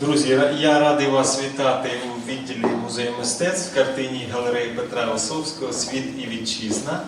Друзі, я радий вас вітати у відділі музею мистецтв в картині галереї Петра Осовського Світ і вітчизна.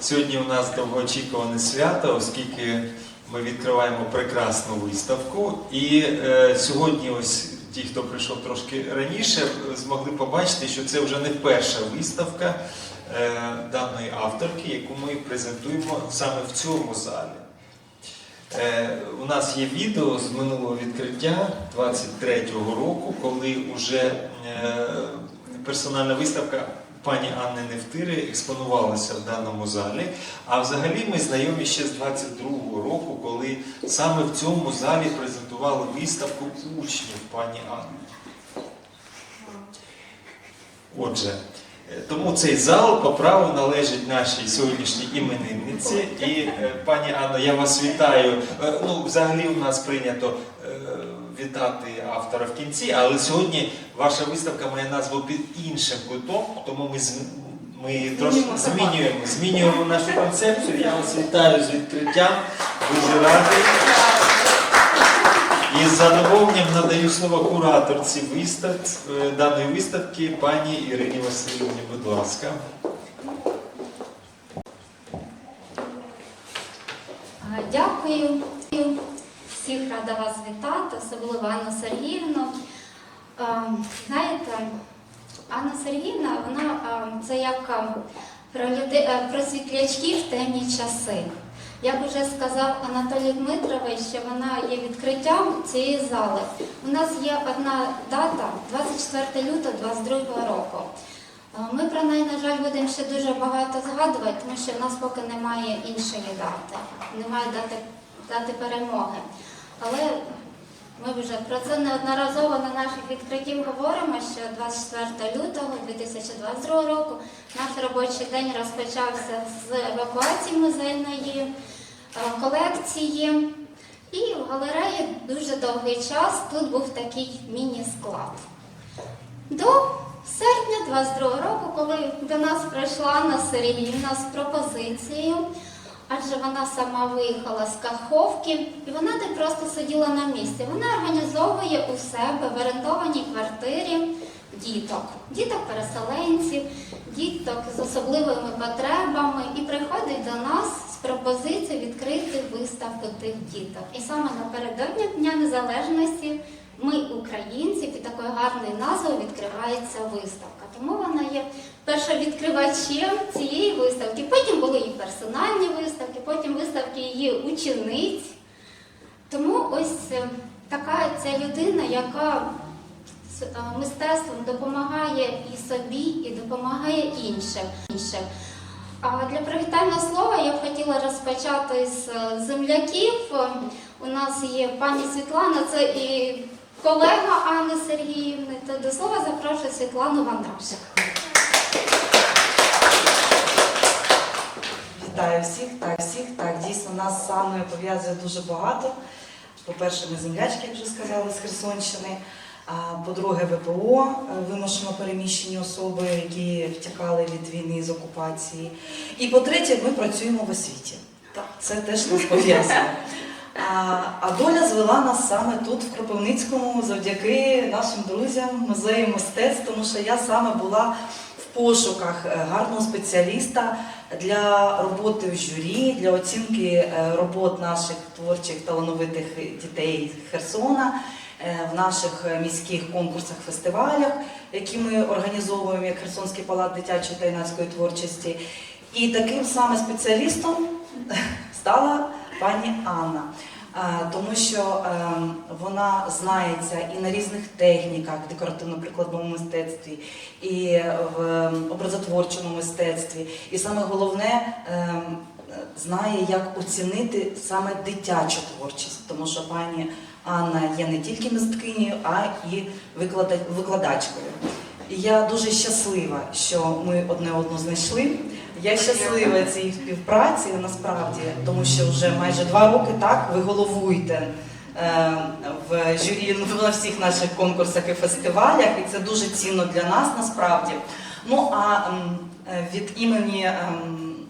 Сьогодні у нас довгоочікуване свято, оскільки ми відкриваємо прекрасну виставку. І е, сьогодні, ось ті, хто прийшов трошки раніше, змогли побачити, що це вже не перша виставка е, даної авторки, яку ми презентуємо саме в цьому залі. Е, У нас є відео з минулого відкриття 23-го року, коли вже е, персональна виставка пані Анни Невтири експонувалася в даному залі. А взагалі ми знайомі ще з 22-го року, коли саме в цьому залі презентували виставку учнів пані Анни. Отже, е, тому цей зал по праву належить нашій сьогоднішній іменинниці. І е, пані Анно, я вас вітаю. Е, Ну, взагалі у нас прийнято е, вітати автора в кінці, але сьогодні ваша виставка має назву під іншим кутом, тому ми ми трошки змінюємо, змінюємо нашу концепцію. Я вас вітаю з відкриттям. Дуже радий. І з задоволенням надаю слово кураторці вистав, даної виставки пані Ірині Васильівні, будь ласка. А, Дякую. Всіх рада вас вітати, особливо Анну Сергіївну. Знаєте, Анна Сергіївна, вона це як про, люди, про світлячки в темні часи. Як вже сказав Анатолій Дмитрович, що вона є відкриттям цієї зали. У нас є одна дата 24 лютого 22 року. Ми про неї, на жаль, будемо ще дуже багато згадувати, тому що в нас поки немає іншої дати, немає дати, дати перемоги. Але ми вже про це неодноразово на наших відкриттів говоримо, що 24 лютого 2022 року наш робочий день розпочався з евакуації музейної е, колекції. І в галереї дуже довгий час тут був такий міні-склад. До серпня 22 року, коли до нас прийшла Анна Сергіївна з пропозицією, адже вона сама виїхала з Каховки, і вона не просто сиділа на місці. Вона організовує у себе в орендованій квартирі діток, діток-переселенців, діток з особливими потребами, і приходить до нас з пропозицією відкрити виставку тих діток. І саме напередодні Дня Незалежності ми, українці, під такою гарною назвою відкривається виставка. Тому вона є першовідкривачем цієї виставки. Потім були і персональні виставки, потім виставки її учениць. Тому ось е, така ця людина, яка е, мистецтвом допомагає і собі, і допомагає іншим. А для привітального слова я б хотіла розпочати з е, земляків. У нас є пані Світлана, це і колега Анни Сергіївни. То до слова запрошую Світлану Вандрашик. Вітаю всіх, так, всіх. Так, дійсно, нас з Анною пов'язує дуже багато. По-перше, ми землячки, як вже сказали, з Херсонщини. По-друге, ВПО, е, вимушено переміщені особи, які втікали від війни з окупації. І по-третє, ми працюємо в освіті. Так, це теж нас пов'язує. А, доля звела нас саме тут, в Кропивницькому, завдяки нашим друзям, музею мистецтв, тому що я саме була в пошуках е, гарного спеціаліста для роботи в журі, для оцінки е, робот наших творчих талановитих дітей Херсона е, в наших міських конкурсах, фестивалях, які ми організовуємо як Херсонський палац дитячої та юнацької творчості. І таким саме спеціалістом стала пані Анна. Тому що ем, вона знається і на різних техніках декоративно-прикладному мистецтві, і в ем, образотворчому мистецтві. І саме головне ем, знає, як оцінити саме дитячу творчість, тому що пані Анна є не тільки мисткинею, а і виклада- викладачкою. І я дуже щаслива, що ми одне одну знайшли. Я щаслива цій співпраці насправді, тому що вже майже два роки так ви головуєте е, в журі ну, на всіх наших конкурсах і фестивалях, і це дуже цінно для нас насправді. Ну а е, від імені е,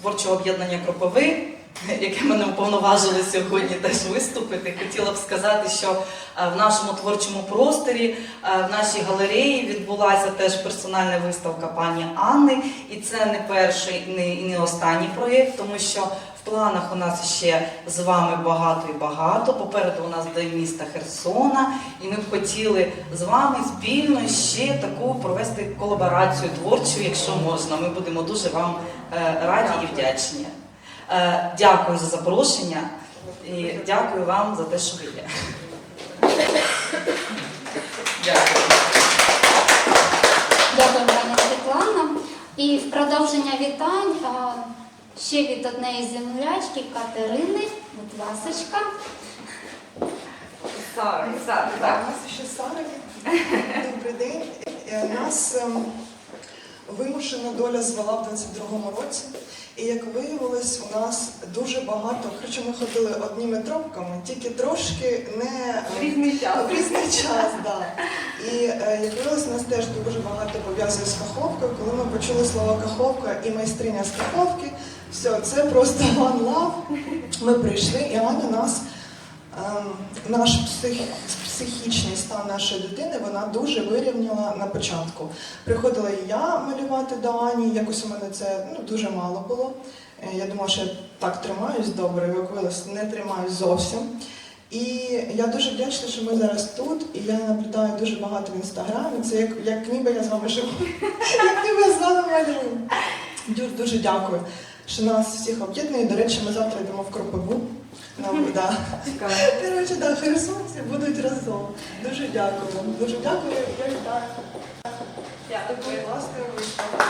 творчого об'єднання Кропови яке мене уповноважило сьогодні теж виступити. Хотіла б сказати, що е, в нашому творчому просторі, е, в нашій галереї відбулася теж персональна виставка пані Анни. І це не перший і не останній проєкт, тому що в планах у нас ще з вами багато і багато. Попереду у нас до міста Херсона, і ми б хотіли з вами спільно ще таку провести колаборацію творчу, якщо можна. Ми будемо дуже вам е, раді і вдячні. Е, Дякую за запрошення і дякую вам за те, що ви є. Дякую. Дякую, пані Світлана. І в продовження вітань ще від однієї землячки Катерини. Будь ласочка. Сара, Сара, Так, так. у нас ще Сара. Добрий день. Е, Нас ем, вимушена доля звела в 22-му році. І як виявилось, у нас дуже багато, хоча ми ходили одніми тропками, тільки трошки не В різний час. в різний час, да. І е, як виявилось, нас теж дуже багато пов'язує з каховкою. Коли ми почули слово каховка і майстриня з каховки, все, це просто one love. Ми прийшли, і Аня нас ем, наш псих, психічний стан нашої дитини вона дуже вирівняла на початку. Приходила і я малювати до Ані, якось у мене це ну, дуже мало було. Е, Я думала, що я так тримаюсь добре, виявилось, не тримаюсь зовсім. І я дуже вдячна, що ми зараз тут, і я наблюдаю дуже багато в інстаграмі. Це як, як ніби я з вами живу, як ніби я з вами малюю. Дуже дякую, що нас всіх об'єднує. До речі, ми завтра йдемо в Кропиву. Да. Коротше, да, херсонці будуть разом. Дуже дякую вам. Дуже дякую. Я вітаю. Такої власної виставки.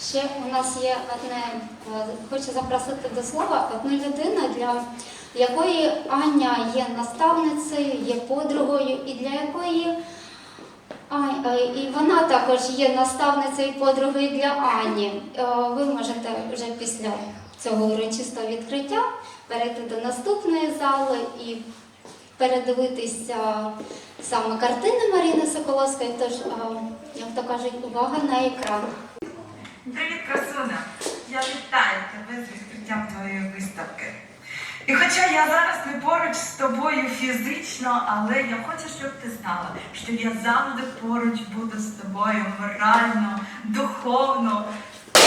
Ще у нас є одне, е, хочу запросити до слова одну людину, для якої Аня є наставницею, є подругою, і для якої і вона також є наставницею і подругою для Ані. Е, Ви можете вже після цього урочистого відкриття перейти до наступної зали і передивитися саме картини Маріни Соколовської. Тож, е, як то кажуть, увага на екран. Привіт, красуня! Я вітаю тебе з відкриттям твоєї виставки. І хоча я зараз не поруч з тобою фізично, але я хочу, щоб ти знала, що я завжди поруч буду з тобою морально, духовно. Ти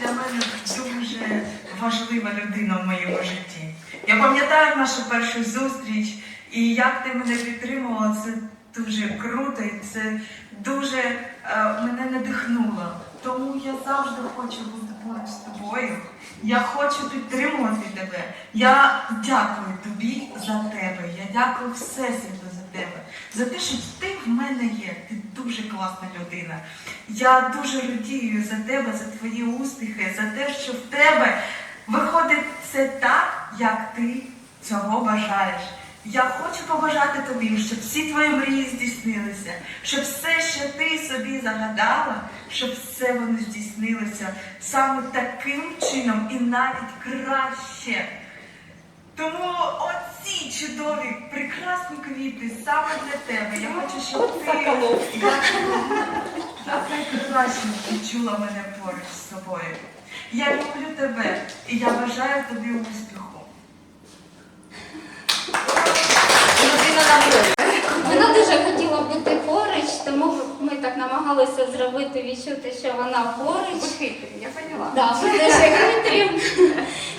для мене дуже важлива людина в моєму житті. Я пам'ятаю нашу першу зустріч, і як ти мене підтримувала, це дуже круто, і це дуже е, мене надихнуло. Тому я завжди хочу бути тобою. Я хочу підтримувати тебе. Я дякую тобі за тебе. Я дякую Всесвіту за тебе. За те, що ти в мене є. Ти дуже класна людина. Я дуже радію за тебе, за твої успіхи, за те, що в тебе виходить це так, як ти цього бажаєш. Я хочу побажати тобі, щоб всі твої мрії здійснилися, щоб все, що ти собі загадала, щоб все воно здійснилося саме таким чином і навіть краще. Тому оці чудові, прекрасні квіти саме для тебе. Я хочу, щоб ти найкраще відчула мене поруч з собою. Я люблю тебе і я бажаю тобі успіху. Людина на волі. Вона дуже хотіла бути поруч, тому ми так намагалися зробити відчути, що вона поруч. хитрі, я поняла. Да, ми дуже хитрі.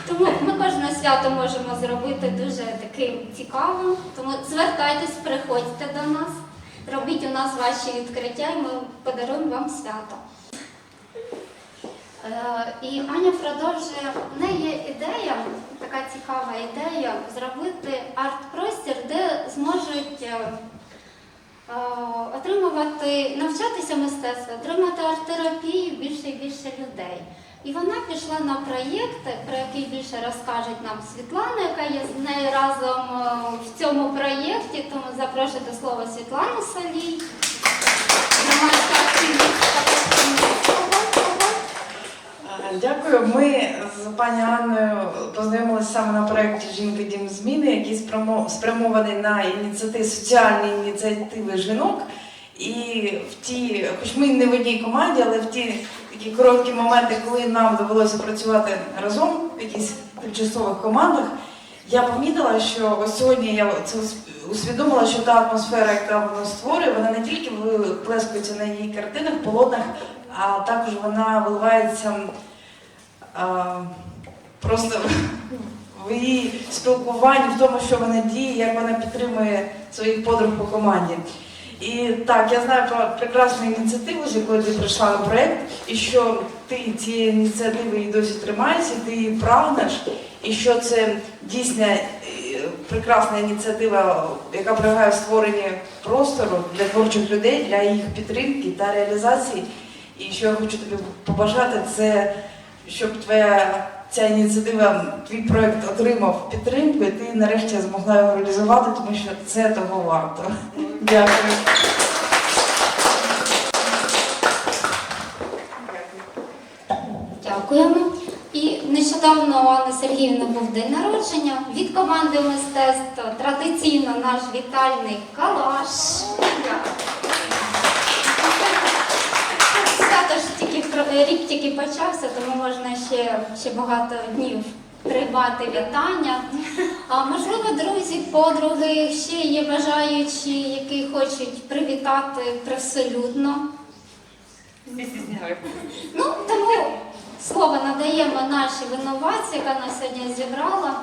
Тому ми кожне свято можемо зробити дуже таким цікавим. Тому звертайтесь, приходьте до нас, робіть у нас ваші відкриття, і ми подаруємо вам свято. Е, І Аня продовжує. В неї є ідея, така цікава ідея, зробити арт-простір, де зможуть е, е, отримувати, навчатися мистецтву, отримати арт-терапію більше і більше людей. І вона пішла на проєкт, про який більше розкаже нам Світлана, яка є з нею разом е, в цьому проєкті. Тому запрошую до слова Світлану Салій. Дякую. Ми з пані Анною познайомилися саме на проєкті Жінки Дім зміни, який спрямований на ініціативи, соціальні ініціативи жінок. І в ті, хоч ми не в одній команді, але в ті такі короткі моменти, коли нам довелося працювати разом в якихось тимчасових командах, я помітила, що ось сьогодні я це усвідомила, що та атмосфера, яка вона створює, вона не тільки виплескується на її картинах, полотнах, а також вона виливається просто в її спілкуванні, в тому, що вона діє, як вона підтримує своїх подруг по команді. І так, я знаю про прекрасну ініціативу, з якою ти прийшла на проєкт, і що ти цієї ініціативи і досі тримаєшся, ти її прагнеш, і що це дійсно е, прекрасна ініціатива, яка полягає в створенні простору для творчих людей, для їх підтримки та реалізації. І що я хочу тобі побажати, це щоб твоя ця ініціатива, твій проєкт отримав підтримку, і ти нарешті змогла його реалізувати, тому що це того варто. Дякую. Дякуємо. І нещодавно у Анни Сергіївни був день народження від команди мистецтва. Традиційно наш вітальний калаш. Рік тільки почався, тому можна ще, ще багато днів приймати вітання. А можливо, друзі, подруги, ще є бажаючі, які хочуть привітати привселюдно. Ну, тому слово надаємо нашій винуватці, яка нас сьогодні зібрала,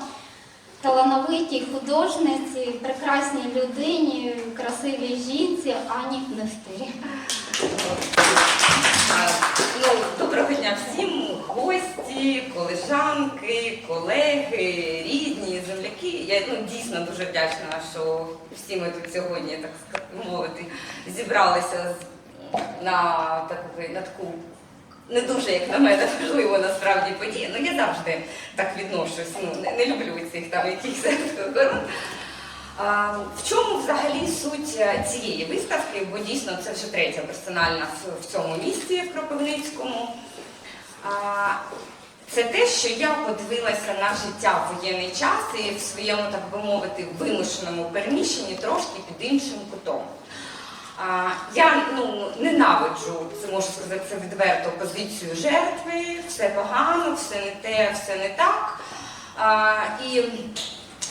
талановитій художниці, прекрасній людині, красивій жінці Ані Нефтирі. Ну, доброго дня всім, гості, колежанки, колеги, рідні, земляки. Я ну, дійсно дуже вдячна, що всі ми тут сьогодні, так мовити, зібралися на таку, на таку не дуже, як на мене, важливу насправді подію. Ну я завжди так відношусь. Ну, не, не люблю цих там якихось В чому взагалі суть е, цієї виставки? Бо дійсно це вже третя персональна в- цьому місті в Кропивницькому. Це те, що я подивилася на життя в воєнний час і в своєму, так би мовити, вимушеному переміщенні трошки під іншим кутом. А, Я ну, ненавиджу, це можу сказати, це відверто позицію жертви, все погано, все не те, все не так. А, І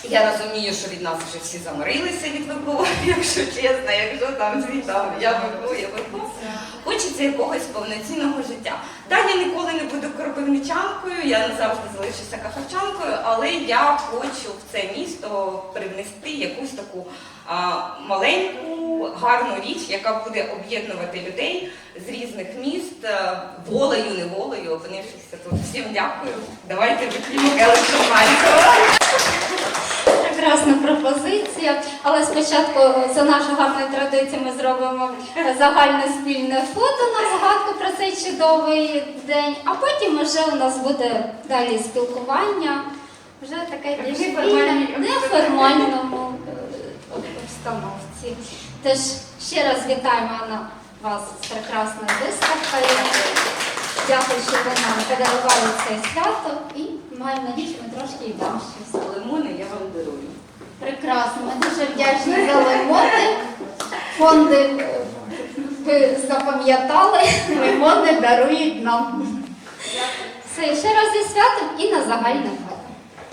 я розумію, що від нас вже всі заморилися від ВПО, якщо чесно, якщо там звітам я ВПО, я ВПО. Хочеться якогось повноцінного життя. Да, я ніколи не буду коропивничанкою, я не завжди залишуся кахавчанкою, але я хочу в це місто привнести якусь таку а, маленьку, гарну річ, яка буде об'єднувати людей з різних міст, а, волею, неволею, опинившися тут. Всім дякую. Давайте вип'ємо електроманського. Прекрасна пропозиція. Але спочатку за нашою гарною традицією ми зробимо загальне спільне фото на згадку про цей чудовий день, а потім вже у нас буде далі спілкування. Вже таке більш неформальному е, обстановці. Тож ще раз вітаємо Анна, вас з прекрасною виставкою. Дякую, що ви нам подарували це свято і маємо надію, що ми трошки і вам щось. Лимони я вам дарую. Прекрасно, ми дуже вдячні за лимони. Фонди е, ви запам'ятали, лимони дарують нам. Все, ще раз зі святом і на загальне